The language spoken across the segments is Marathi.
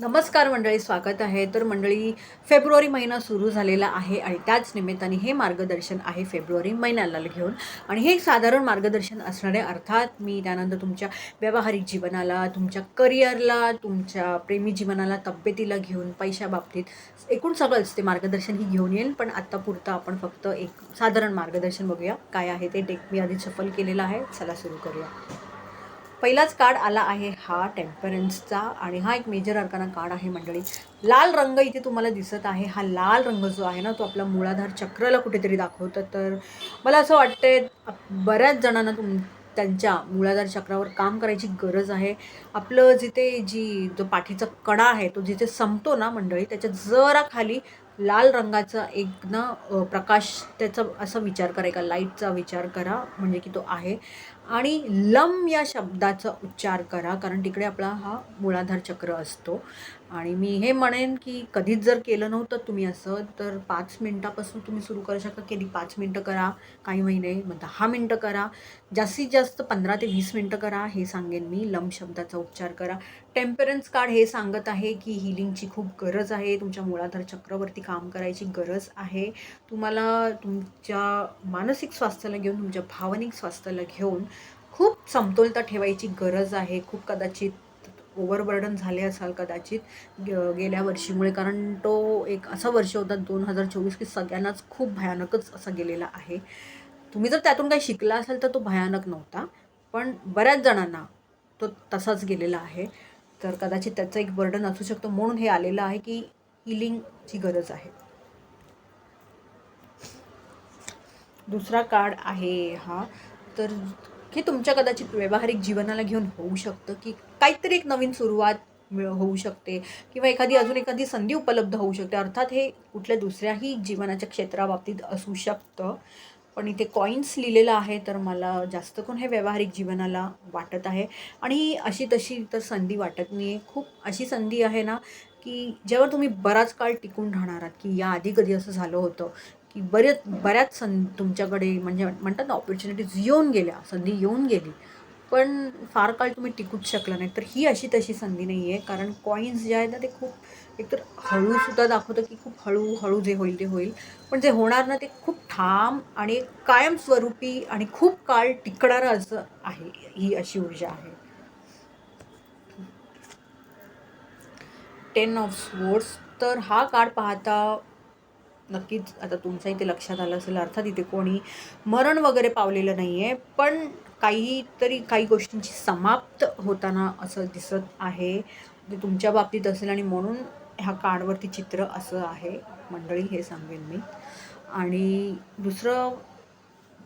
नमस्कार मंडळी स्वागत आहे. तर मंडळी फेब्रुवारी महिना सुरू झालेला आहे आणि त्याच निमित्ताने हे मार्गदर्शन आहे फेब्रुवारी महिन्याला घेऊन. आणि हे साधारण मार्गदर्शन असणारे अर्थात मी त्यानंतर तुमच्या व्यावहारिक जीवनाला तुमच्या करिअरला तुमच्या प्रेमी जीवनाला तब्येतीला घेऊन पैशाबाबतीत एकूण सगळंच ते मार्गदर्शन ही घेऊन येईल. पण आत्तापुरतं आपण फक्त एक साधारण मार्गदर्शन बघूया. काय आहे ते टेक मी आधी सफल केलेलं आहे. चला सुरू करूया. पहिलाच कार्ड आला आहे हा टेम्परन्सचा आणि हा एक मेजर अर्काना कार्ड आहे मंडळी. लाल रंग इथे तुम्हाला दिसत आहे. हा लाल रंग जो आहे ना तो आपला मुळाधार चक्राला कुठेतरी दाखवतं. तर मला असं वाटतंय बऱ्याच जणांना तुम त्यांच्या मुळाधार चक्रावर काम करायची गरज आहे. आपलं जिथे जी जो पाठीचा कडा आहे तो जिथे संपतो ना मंडळी त्याच्या जरा खाली लाल रंगाचा एक ना प्रकाश त्याचा असा विचार करा. एका लाईटचा विचार करा म्हणजे की तो आहे. आणि लम या शब्दाचा उच्चार करा कारण तिकडे आपला हा मुळाधार चक्र असतो. आणि मी हे म्हणेन की कधीच जर केलं नव्हतं तुम्ही असं तर पाच मिनटापासून तुम्ही सुरू करू शकता. कधी पाच मिनटं करा काही महिने मग दहा मिनटं करा. जास्तीत जास्त पंधरा ते वीस मिनटं करा हे सांगेन मी. लंब शब्दाचा उपचार करा. टेम्परन्स कार्ड हे सांगत आहे की हिलिंगची खूप गरज आहे. तुमच्या मुळाधार चक्रवरती काम करायची गरज आहे. तुम्हाला तुमच्या मानसिक स्वास्थ्याला घेऊन तुमच्या भावनिक स्वास्थ्याला घेऊन खूप समतोलता ठेवायची गरज आहे. खूप कदाचित ओव्हरबर्डन झाले असाल कदाचित ग- गेल्या वर्षीमुळे. कारण तो एक असा वर्ष होता दोन हजार चोवीस की सगळ्यांनाच खूप भयानकच असा गेलेला आहे. तुम्ही जर त्यातून काही शिकला असाल तर तो भयानक नव्हता पण बऱ्याच जणांना तो तसाच गेलेला आहे. तर कदाचित त्याचं एक बर्डन असू शकतं म्हणून हे आलेलं आहे की हिलिंगची गरज आहे. दुसरा कार्ड आहे हा. तर हे तुमच्या कदाचित व्यावहारिक जीवनाला घेऊन होऊ शकतं की काहीतरी एक नवीन सुरुवात मिळ होऊ शकते. किंवा एखादी अजून एखादी संधी उपलब्ध होऊ शकते. अर्थात हे कुठल्या दुसऱ्याही जीवनाच्या क्षेत्राबाबतीत असू शकतं. पण इथे कॉईन्स लिहिलेलं आहे तर मला जास्त करून हे व्यावहारिक जीवनाला वाटत आहे. आणि अशी तशी तर संधी वाटत नाही आहे खूप अशी संधी आहे ना की ज्यावर तुम्ही बराच काळ टिकून राहणार आहात की याआधी कधी असं झालं होतं की बरेच बऱ्याच सं तुमच्याकडे म्हणजे म्हणतात ना ऑपॉर्च्युनिटीज येऊन गेल्या संधी येऊन गेली. पण फार काळ तुम्ही टिकूच शकला नाही. तर ही अशी तशी संधी नाही आहे कारण कॉईन्स जे आहेत ना ते खूप एकतर हळूसुद्धा दाखवतं की खूप हळूहळू जे होईल ते होईल. पण जे होणार ना ते खूप ठाम आणि कायमस्वरूपी आणि खूप काळ टिकणारं असं आहे. ही अशी ऊर्जा आहे. टेन ऑफ स्पोर्ट्स तर हा कार्ड पाहता नक्कीच आता तुमच्या इथे लक्षात आलं असेल अर्थात इथे कोणी मरण वगैरे पावलेलं नाही आहे पण काहीतरी काही गोष्टींची समाप्त होताना असं दिसत आहे. ते तुमच्या बाबतीत असेल आणि म्हणून ह्या कार्डवरती चित्र असं आहे. मंडळी हे सांगेन मी. आणि दुसरं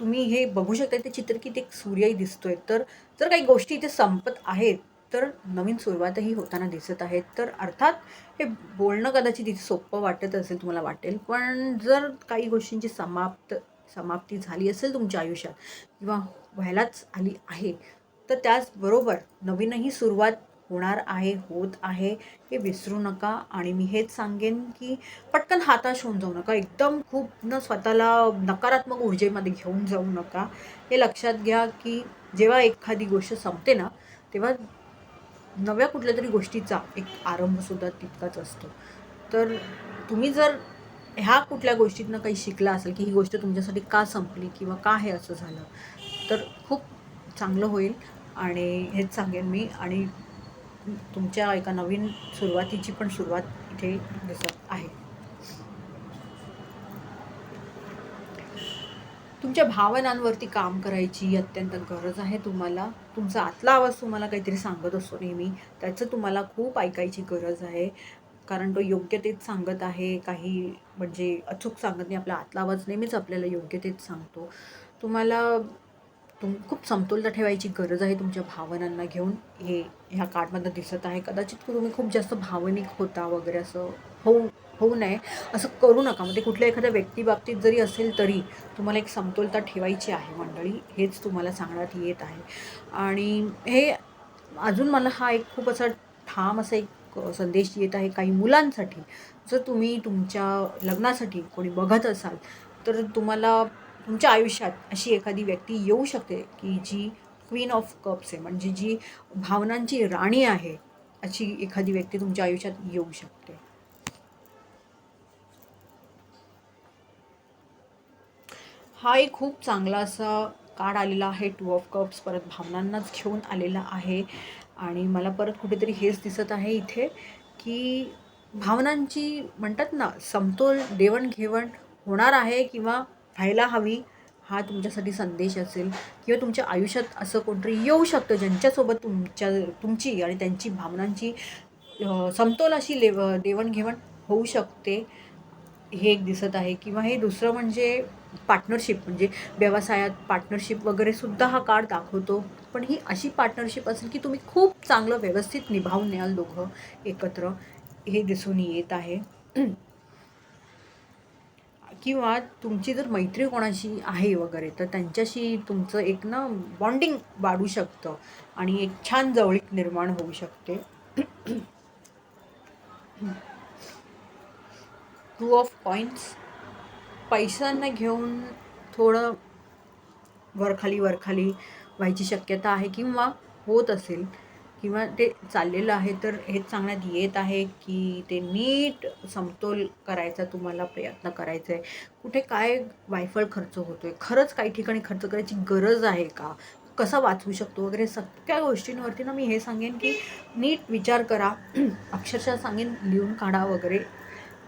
तुम्ही हे बघू शकता ते चित्र की ते एक सूर्यही दिसतोय. तर जर काही गोष्टी इथे संपत आहेत तर नवीन सुरुवातही होताना दिसत आहेत. तर अर्थात हे बोलणं कदाचित इथे सोपं वाटत असेल तुम्हाला वाटेल. पण जर काही गोष्टींची समाप्त समाप्ती झाली असेल तुमच्या आयुष्यात किंवा व्हायलाच आली आहे तर त्याचबरोबर नवीनही सुरुवात होणार आहे होत आहे हे विसरू नका. आणि मी हेच सांगेन की पटकन हाताश होऊन जाऊ नका. एकदम खूप न स्वतःला नकारात्मक ऊर्जेमध्ये घेऊन जाऊ नका. हे लक्षात घ्या की जेव्हा एखादी गोष्ट संपते ना तेव्हा नव्या कुठल्या तरी गोष्टीचा एक आरंभसुद्धा तितकाच असतो. तर तुम्ही जर ह्या कुठल्या गोष्टीतनं काही शिकला असेल की ही गोष्ट तुमच्यासाठी का संपली किंवा का हे असं झालं तर खूप चांगलं होईल. आणि हेच सांगेन मी आणि तुमच्या एका नवीन सुरुवातीची पण सुरुवात इथे दिसत आहे. तुमच्या भावनांवरती काम करायची अत्यंत गरज आहे तुम्हाला. तुमचा आतला आवाज तुम्हाला काहीतरी सांगत असतो नेहमी. त्याचं तुम्हाला खूप ऐकायची गरज आहे. कारण तो योग्य तेच सांगत आहे काही म्हणजे अचूक सांगत नाही आपला आतला आवाज नेहमीच आपल्याला योग्य तेच सांगतो. तुम्हाला तुम खूप समतोलता ठेवायची गरज आहे तुमच्या भावनांना घेऊन. हे ह्या कार्डमधनं दिसत आहे. कदाचित तुम्ही खूप जास्त भावनिक होता वगैरे असं होऊ होऊ नये. असं करू नका. म्हणजे कुठल्या एखाद्या व्यक्तीबाबतीत जरी असेल तरी तुम्हाला एक समतोलता ठेवायची आहे मंडळी. हेच तुम्हाला सांगण्यात येत आहे. आणि हे अजून मला हा एक खूप असा ठाम असा एक संदेश येत आहे काही मुलांसाठी. जर तुम्ही तुमच्या लग्नासाठी कोणी बघत असाल तर तुम्हाला तुमच्या आयुष्यात अशी एखादी व्यक्ती येऊ शकते की जी क्वीन ऑफ कप्स आहे. म्हणजे जी भावनांची राणी आहे अशी एखादी व्यक्ती तुमच्या आयुष्यात येऊ शकते. हा एक खूप चांगला असा कार्ड आलेला आहे टू ऑफ कप्स परत भावनांनाच घेऊन आलेला आहे. आणि मला परत कुठेतरी हेच दिसत आहे इथे की भावनांची म्हणतात ना समतोल देवणघेवण होणार आहे किंवा व्हायला हवी हा तुमच्यासाठी संदेश असेल किंवा तुमच्या आयुष्यात असं कोणतरी येऊ शकतं ज्यांच्यासोबत तुमच्या तुमची आणि त्यांची भावनांची समतोल अशी लेव देवणघेवण होऊ शकते हे एक दिसत आहे. किंवा हे दुसरं म्हणजे पार्टनरशिप म्हणजे व्यवसायात पार्टनरशिप वगैरे सुद्धा हा कार्ड दाखवतो. पण ही अशी पार्टनरशिप असेल की तुम्ही खूप चांगलं व्यवस्थित निभावून न्याल दोघं एकत्र. हे दिसून येत आहे. किंवा तुमची जर मैत्री कोणाशी आहे वगैरे तर त्यांच्याशी तुमचं एक ना बॉन्डिंग वाढू शकतं आणि एक छान जवळीक निर्माण होऊ शकते. टू ऑफ पॉईंट्स पैशांना घेऊन थोडं वरखाली वरखाली व्हायची शक्यता आहे किंवा होत असेल किंवा ते चाललेलं आहे तर हेच सांगण्यात येत आहे की ते नीट समतोल करायचा तुम्हाला प्रयत्न करायचा आहे. कुठे काय वायफळ खर्च होतो आहे खरंच काही ठिकाणी खर्च करायची गरज आहे का? कसा वाचवू शकतो वगैरे? सगळ्या गोष्टींवरती ना मी हे सांगेन की नीट विचार करा. अक्षरशः सांगेन लिहून काढा वगैरे.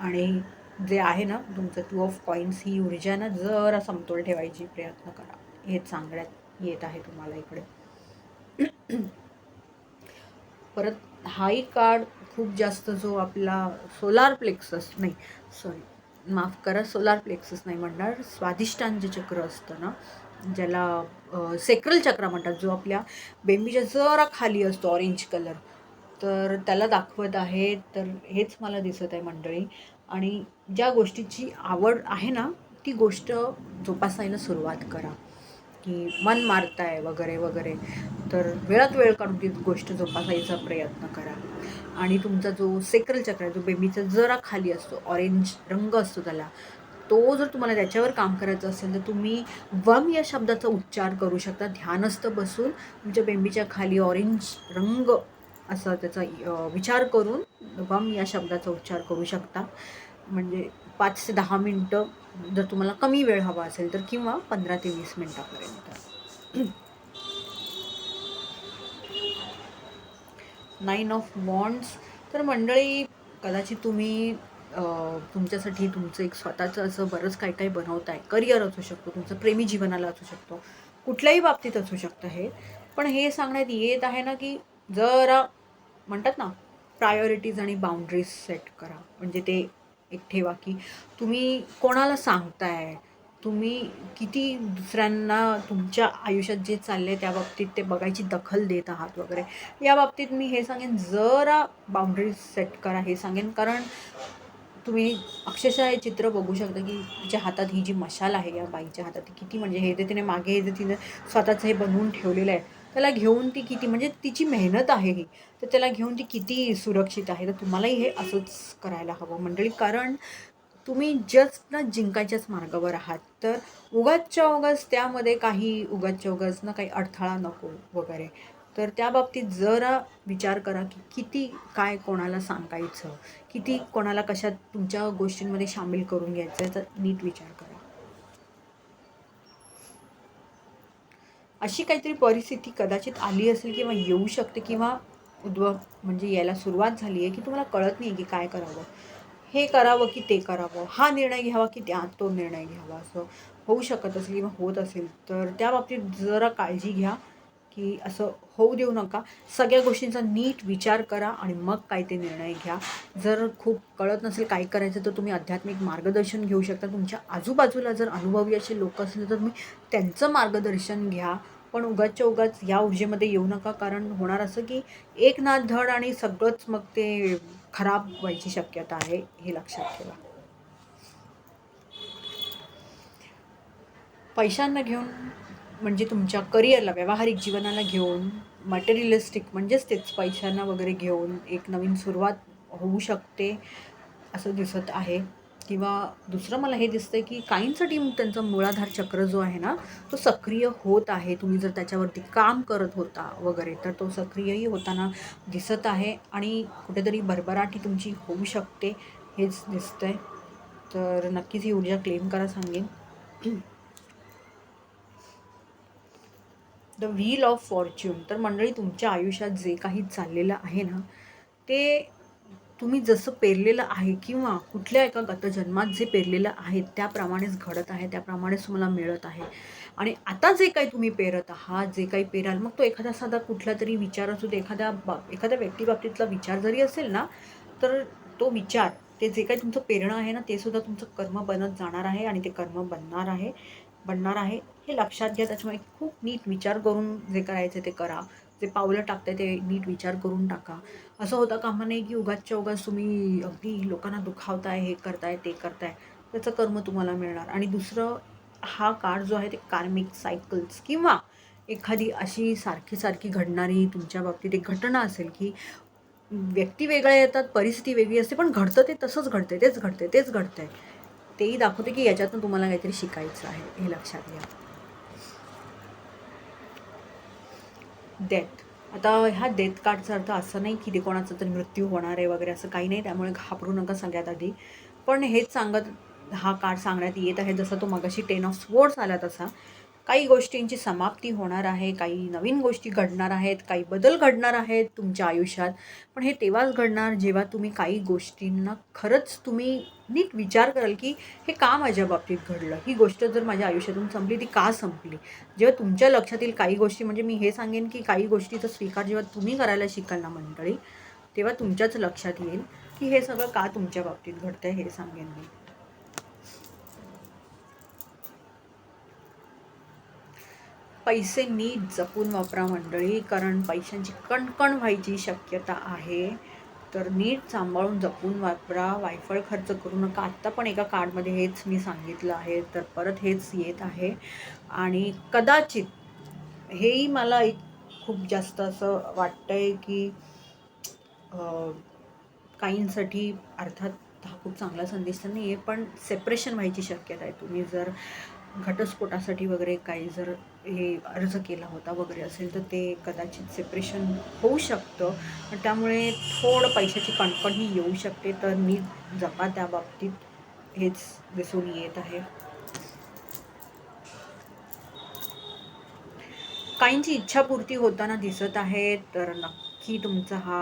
आणि जे आहे ना तुमचं टू ऑफ कॉईन्स ही ऊर्जा ना जरा समतोल ठेवायची प्रयत्न करा. हेच सांगण्यात येत आहे तुम्हाला इकडे. परत हाही कार्ड खूप जास्त जो आपला सोलार प्लेक्सस नाही सॉरी माफ करा सोलार प्लेक्सस नाही म्हणणार स्वादिष्टांचे चक्र असतं ना ज्याला सेक्रल चक्र म्हणतात जो आपल्या बेंबीच्या जरा खाली असतो ऑरेंज कलर तर त्याला दाखवत आहे तर हेच मला दिसत आहे मंडळी. आणि ज्या गोष्टीची आवड आहे ना ती गोष्ट जोपासायला सुरुवात करा. की मन मारताय वगैरे वगैरे. तर वेळात वेळ काढून ती गोष्ट जोपासायचा प्रयत्न करा. आणि तुमचा जो सेक्रल चक्र आहे जो बेबीचा जरा खाली असतो ऑरेंज रंग असतो त्याला तो जर तुम्हाला त्याच्यावर काम करायचं असेल तर तुम्ही वम या शब्दाचा उच्चार करू शकता. ध्यानस्थ बसून तुमच्या बेंबीच्या खाली ऑरेंज रंग असा त्याचा विचार करून वम या शब्दाचा उच्चार करू शकता. म्हणजे पाच ते दहा मिनटं जर तुम्हाला कमी वेळ हवा असेल तर किंवा पंधरा ते वीस मिनटापर्यंत. नाईन ऑफ बॉन्ड्स तर मंडळी कदाचित तुम्ही तुमच्यासाठी तुमचं एक स्वतःचं असं बरंच काय काय बनवत आहे करिअर असू शकतो तुमचं प्रेमी जीवनाला असू शकतो. कुठल्याही बाबतीत असू शकतं हे. पण हे सांगण्यात येत आहे ना की जरा म्हणतात ना प्रायोरिटीज आणि बाउंड्रीज सेट करा. म्हणजे ते एक ठेवा की तुम्ही कोणाला सांगताय? तुम्ही किती दुसऱ्यांना तुमच्या आयुष्यात जे चाललं आहे त्या बाबतीत ते बघायची दखल देत आहात वगैरे. या बाबतीत मी हे सांगेन जरा बाउंड्रीज सेट करा हे सांगेन. कारण तुम्ही अक्षरशः हे चित्र बघू शकता की तिच्या हातात ही जी मशाल आहे या बाईच्या हातात ती किती म्हणजे हे जे तिने मागे हे जे तिने स्वतःचं हे बनवून ठेवलेलं आहे त्याला घेऊन ती किती म्हणजे तिची मेहनत आहे ही. तर त्याला घेऊन ती किती सुरक्षित आहे? तर तुम्हालाही हे असंच करायला हवं मंडळी. कारण तुम्ही जस्ट ना जिंकायच्याच मार्गावर आहात. तर उगाचच्या उगाच त्यामध्ये काही उगाचच्या उगाच ना काही अडथळा नको वगैरे. तर त्या बाबतीत जरा विचार करा की किती काय कोणाला सांगायचं? किती कोणाला कशात तुमच्या गोष्टींमध्ये सामील करून घ्यायचं याचा नीट विचार करा. अशी काहीतरी परिस्थिती कदाचित आली असेल किंवा येऊ शकते किंवा उद्भव म्हणजे यायला सुरुवात झाली आहे की तुम्हाला कळत नाही की काय करावं. हे करावं की ते करावं. हा निर्णय घ्यावा की त्या तो निर्णय घ्यावा. असं होऊ शकत असेल किंवा होत असेल तर त्या बाबतीत जरा काळजी घ्या की असं होऊ देऊ नका. सगळ्या गोष्टींचा नीट विचार करा आणि मग काय ते निर्णय घ्या. जर खूप कळत नसेल काय करायचं तर तुम्ही आध्यात्मिक मार्गदर्शन घेऊ शकता. तुमच्या आजूबाजूला जर अनुभवी असे लोक असतील तर तुम्ही त्यांचं मार्गदर्शन घ्या. पण उगाचच्या उगाच या ऊर्जेमध्ये येऊ नका. कारण होणार असं की एक नाद धड आणि सगळंच मग ते खराब व्हायची शक्यता आहे हे लक्षात ठेवा. पैशांना घेऊन म्हणजे तुमच्या करिअरला व्यावहारिक जीवनाला घेऊन मटेरियलिस्टिक म्हणजेच तेच पैशांना वगैरे घेऊन एक नवीन सुरुवात होऊ शकते असं दिसत आहे. किंवा दुसरं मला हे दिसतं आहे की काहींसाठी त्यांचा मुळाधार चक्र जो आहे ना तो सक्रिय होत आहे. तुम्ही जर त्याच्यावरती काम करत होता वगैरे तर तो सक्रियही होताना दिसत आहे आणि कुठेतरी भरभराटी तुमची होऊ शकते हेच दिसतं आहे तर नक्कीच ही ऊर्जा क्लेम करा सांगेन. द व्हील ऑफ फॉर्च्यून तर मंडळी तुमच्या आयुष्यात जे काही चाललेलं आहे ना ते तुम्ही जसं पेरलेलं आहे किंवा कुठल्या एका गतजन्मात जे पेरलेलं आहे त्याप्रमाणेच घडत आहे त्याप्रमाणेच तुम्हाला मिळत आहे. आणि आता जे काही तुम्ही पेरत आहात जे काही पेराल मग तो एखादा साधा कुठला तरी विचार असू दे एखाद्या बा एखाद्या व्यक्तीबाबतीतला विचार जरी असेल ना तर तो विचार ते जे काही तुमचं पेरणं आहे ना ते सुद्धा तुमचं कर्म बनत जाणार आहे आणि ते कर्म बनणार आहे बनणार आहे हे लक्षात घ्या. त्याच्यामुळे खूप नीट विचार करून जे करायचं ते करा. जे पावलं टाकताय ते नीट विचार करून टाका. असं होता कामा नाही की उगाचच्या उगाच तुम्ही अगदी लोकांना दुखावताय हे करताय ते करताय. त्याचं कर्म तुम्हाला मिळणार. आणि दुसरं हा काळ जो आहे ते कार्मिक सायकल्स किंवा एखादी अशी सारखी सारखी घडणारी तुमच्या बाबतीत एक घटना असेल की व्यक्ती वेगळ्या येतात परिस्थिती वेगळी असते पण घडतं ते तसंच घडतंय तेच घडतंय तेच घडतंय. तेही दाखवते की याच्यातून तुम्हाला काहीतरी शिकायचं आहे हे लक्षात घ्या. डेथ आता ह्या डेथ कार्डचा अर्थ असं नाही की ते कोणाचा तरी मृत्यू होणार आहे वगैरे असं काही नाही. त्यामुळे घाबरू नका सगळ्यात आधी. पण हेच सांगत हा कार्ड सांगण्यात येत आहे. जसं तो मगाशी टेन ऑफ स्पोर्ट्स आला तसा. काही गोष्टींची समाप्ती होणार आहे काही नवीन गोष्टी घडणार आहेत काही बदल घडणार आहेत तुमच्या आयुष्यात. पण हे तेव्हाच घडणार जेव्हा तुम्ही काही गोष्टींना खरंच तुम्ही नीट विचार कराल की हे का माझ्या बाबतीत घडलं? ही गोष्ट जर माझ्या आयुष्यातून संपली ती का संपली? जेव्हा तुमच्या लक्षात येईल काही गोष्टी म्हणजे मी हे सांगेन की काही गोष्टीचा स्वीकार जेव्हा तुम्ही करायला शिकाल ना मंडळी तेव्हा तुमच्याच लक्षात येईल की हे सगळं का तुमच्या बाबतीत घडतंय हे सांगेन मी. पैसे नीट जपून वापरा मंडळी कारण पैशांची कणकण व्हायची शक्यता आहे. तर नीट सांभाळून जपून वापरा. वायफळ खर्च करू नका. आत्ता पण एका कार्डमध्ये हेच मी सांगितलं आहे. तर परत हेच येत आहे. आणि कदाचित हेही मला एक खूप जास्त असं वाटतं आहे की काहींसाठी अर्थात हा खूप चांगला संदेश तर नाही आहे पण सेपरेशन व्हायची शक्यता आहे. तुम्ही जर घटस्फोटासाठी वगैरे काही जर हे अर्ज केला होता वगैरे असेल तर ते कदाचित सेपरेशन होऊ शकतं. पण त्यामुळे थोडं पैशाची कणकण ही येऊ शकते. तर मी जपा त्या बाबतीत हेच दिसून येत आहे. काहींची इच्छापूर्ती होताना दिसत आहे तर नक्की तुमचा हा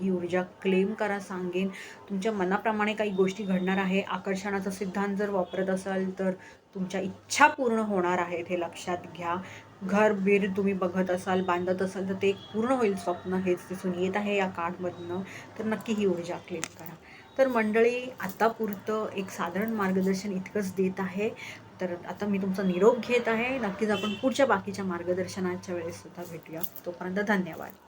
ही ऊर्जा क्लेम करा सांगेन. तुमच्या मनाप्रमाणे काही गोष्टी घडणार आहे आकर्षणाचा सिद्धांत जर वापरत असाल तर तुमच्या इच्छा पूर्ण होणार आहेत हे लक्षात घ्या. घर बीर तुम्ही बघत असाल बांधत असाल तर ते पूर्ण होईल स्वप्न हेच दिसून येत आहे या कार्डमधनं. तर नक्की ही ऊर्जा क्लेम करा. तर मंडळी आत्तापुरतं एक साधारण मार्गदर्शन इतकंच देत आहे. तर आता मी तुमचा निरोप घेत आहे. नक्कीच आपण पुढच्या बाकीच्या मार्गदर्शनाच्या वेळेस सुद्धा भेटूया. तोपर्यंत धन्यवाद.